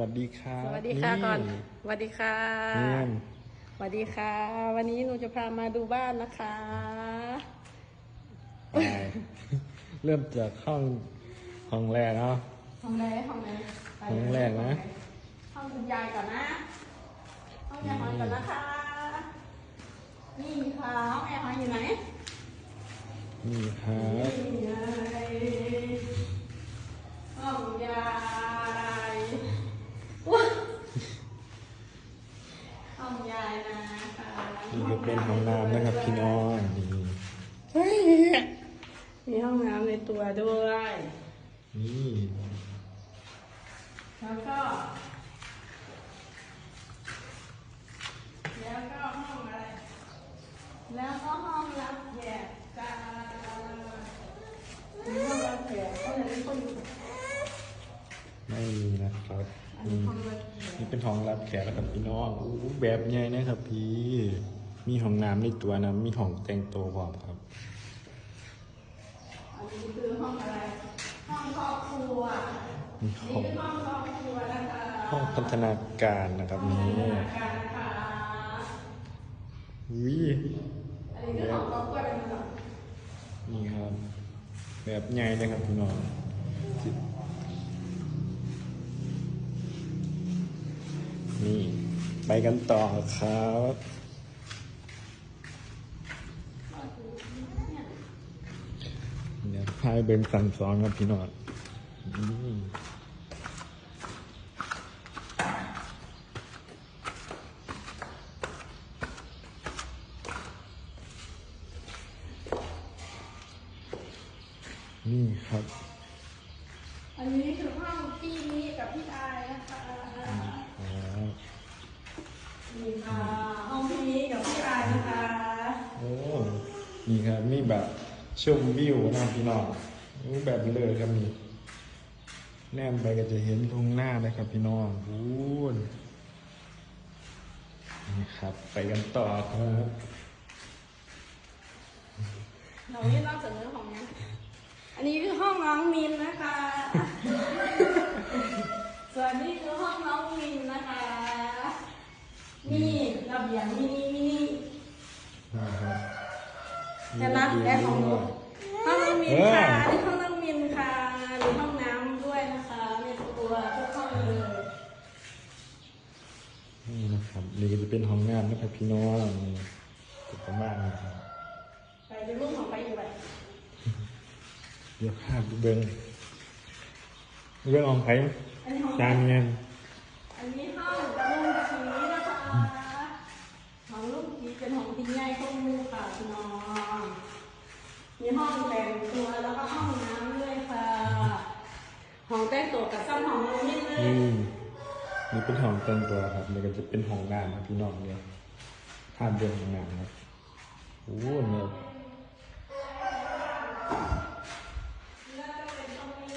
วัสดีครับสวัสดีค่ะก่อนสวัสดีค่ะนี่สวัสดีค่ะ วันนี้หนูจะพามาดูบ้านนะคะไปเริ่มจากห้องห้องแรกเนาะห้องไหนห้องไหนไปห้องแรกนะห้องคุณยายก่อนนะห้องยายหอยก่อนนะคะ นี่ค่ะห้องยายหอยอยู่ไหนนี่ครับ นี่ไงห้องยายอุ๊ยห้องยาย นะคะนี่ก็เป็นห้องน้ำนะครับพี่น้องนี่มีห้องน้ำในตัวด้วย นี่แล้วก็ แล้วก็ห้องอะไร แล้วก็ห้องรับแขกจ้ามีห้องรับแขกก็เลยไม่ค่อยอยู่ไม่มีนะครับอั นนี่นี้ห้องรับแขกนี่เป็นห้องรับแขกนะครับพี่น้องอู้แบบใหญ่นะครับพี่ มีห้องน้ำในตัวนะ มีห้องแต่งตัวพร้อมครับอันนี้คือห้องอะไร ห้องครอบครัวมีนี่ห้องคือห้องครอบครัวนะคะห้องพัฒนาการนะครับนี่การนะคะอุ้ยอันนี้คือห้องครอบครัวเป็นแบบนี่ครับ แบบใหญ่เลยครับพี่น้อง นี่ ไปกันต่อครับเดี๋ยวพายเบิงสั่งสอนครับพี่นองนี่นี่ครับ อันนี้คือห้องพี่นี้กับพี่อายนะคะ นี่ค่ะห้องพี่นี้กับพี่อายนะคะโอ้นี่ครับมีแบบชมวิวนะพี่น้องรูปแบบเลยครับนี่แนมไปก็จะเห็นทุ่งหน้าเลยครับพี่น้องวูนนี่ครับ ไปกันต่อครับเรานี่นอกจากเรื่องของนี้อันนี้คือห้องน้องมินนะคะ ส่วนนี้คือห้องน้องมินนะคะ นี่ระเบียงมินิมินินี่ครับจะนับแอร์ของหนูห้องน้องมินค่ะนนี้ห้องน้องมินค่ะมีห้องน้ำด้วยนะคะในตัวทุกห้องเลยนี่นะครับนี่ก็จะเป็นห้องน้ำนะครับพี่น้องนี่ก็ประมาณนี้ครับไปดูรูปของไปอยู่แบบเดี๋ยวภาพเบิ้งเรื่องของไผ่อันนี้ห้องจานเงิน อันนี้ห้องกระลุงผีนะคะห้องลูกผีเป็นห้องที่ใหญ่ข้อมูค่ะพี่น้อง มีห้องแต่งตัวแล้วก็ห้องน้ำด้วยค่ะ ห้องแต่งตัวกับซ้ำห้องลงนิดนึ นี่ ง นี่เป็นห้องแต่งตัวครับนี่ก็จะเป็นห้องน้ำครับพี่น้องเนี่ยภาพเดินห้องน้ำครับโอ้เนี่ยแล้วก็เป็นตรงนี้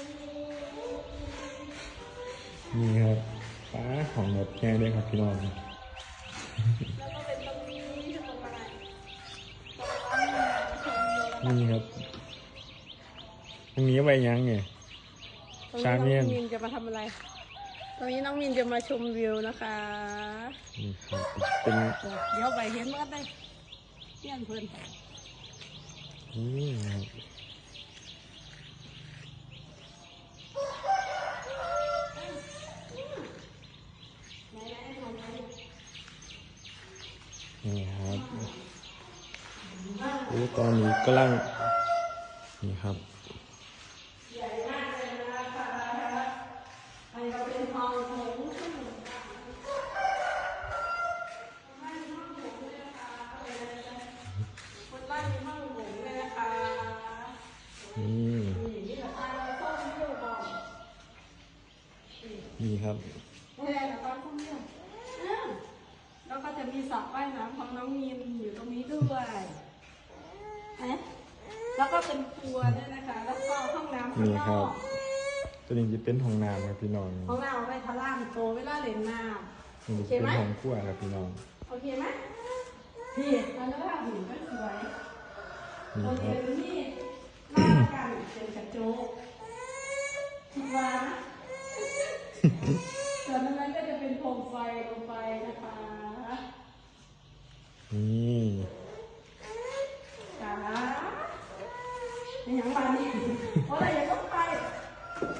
นี่ครับป้าของแบบแง่ด้วยครับพี่น้องแล้วก็เป็นตรงนี้ที่ตรงอะไรนี่ครับตรงนี้ไว้ยังไงตรงชานี้เมียนน้องมินจะมาทำอะไร ตรงนี้น้องมินจะมาชมวิวนะคะนี่ครับเป็นเดี๋ยวไปเห็นว่าได้เพี้ยนเพื่อนนี่ครับไหนๆให้ทำอะไรนี่ครับตอนนี้กำลังนี่ครับ ใหญ่มากเลยนะคะอันนี้ก็เป็นห้องโถงขึ้นบ้านมีห้องโถงด้วยนะคะคนบ้านมีห้องโถงด้วยนะคะ นี่นี่นี่แหละค่ะเราต้นเยี่ยวก่อนนี่ครับนี่แหละตอนต้นเยี่ยวอ้าวแล้วก็จะมีสระว่ายน้ำของน้องมีนอยู่ตรงนี้ด้วยเอ๊ะแล้วก็เป็นครัวด้วยนะคะ แล้วก็ห้องน้ำข้างนี่นครัอบกตัวนี้จะเป็นห้องน้ำครับพี่น้องห้องน้ำเอาไว้ทะล่างโตเวลาเล่นน้นี่ำโอเคจะเป็นไหมห้องครัวครับพี่น้องโอเคไหมพี่มันจะภาพหินก็สวยนี่โอคเครับนี่ห น้ากันเป็นกระจกคิดว่านะส่วนตรงนั้นก็จะเป็นโคมไฟโคมไฟนะคะนี่ค่ะนี่ยังมานี่เพราะอะไรอย่าต้องไป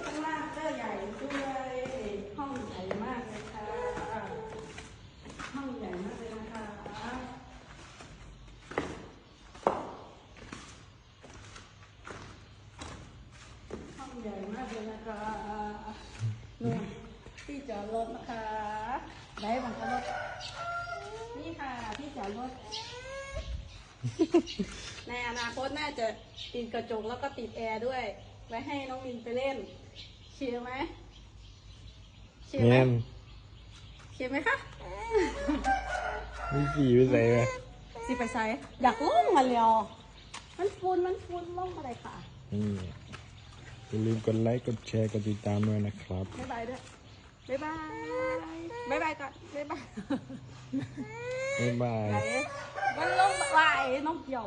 ข้างล่างเจอใหญ่ด้วยห้องใหญ่มากเลยค่ะ ห้องใหญ่มากเลยนะคะ ห้องใหญ่มากเลย นะคะนู่นที่จอดรถนะคะได้บังคับรถนี่ค่ะที่จอดรถ ในอนาคตน่าจะติดกระจกแล้วก็ติดแอร์ด้วย ไว้ให้น้องมินไปเล่นเชียร์ไหมเชียร์ไหมแม่นเชียร์ไหมคะมีสีไปใส่ไหมสิไปใส่อยากล่มมาเลยอะมันฟูนมันฟูนล่มอะไรค่ะนี่ อย่าลืมกดไลค์ กดแชร์ กดติดตามด้วยนะครับ บ๊ายบายด้วยบ๊ายบายบ๊ายบายก่อนบ๊ายบายบ๊ายบายไหนมันลงไปน้องเกี่ยว